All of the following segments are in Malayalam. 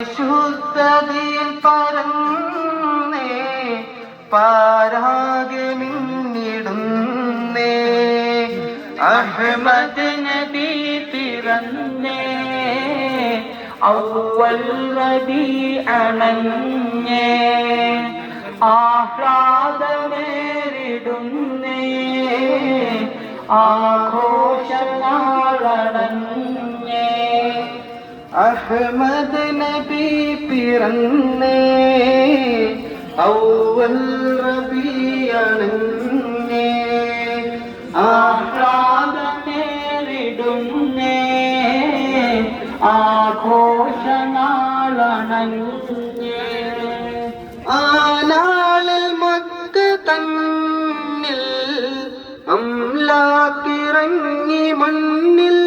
ശുദ്ധതയിൽ പരന്നേ പാരാകെ മിന്നിടുന്നേ അഹ്മദ് നബി പിറന്നേ ഔവൽ നബി അണഞ്ഞേ. ആഹ്ലാദമേറിടുന്നേ ആഘോഷനാളണഞ്ഞേ അഹ്മദ് നബി പിറന്നേ ഔവൽ റബിയണഞ്ഞേ ആഹ്ലാദമേറിടുന്നേ ആഘോഷനാളണഞ്ഞേ. ആനാളിൽ മക്ക തന്നിൽ മണ്ണിൽ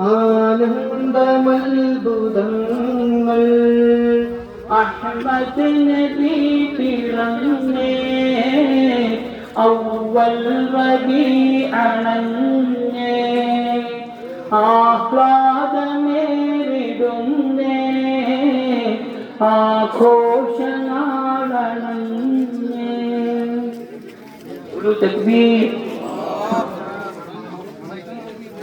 ആനന്ദമത്ഭുതങ്ങൾ അഹമ്മദ് നബി പിറന്നേ. ഔവൽ റബി അണഞ്ഞേ. ആഹ്ലാദമേറിടുന്നേ. ആഘോഷനാളണഞ്ഞേ. ഒരു തക്ബീർ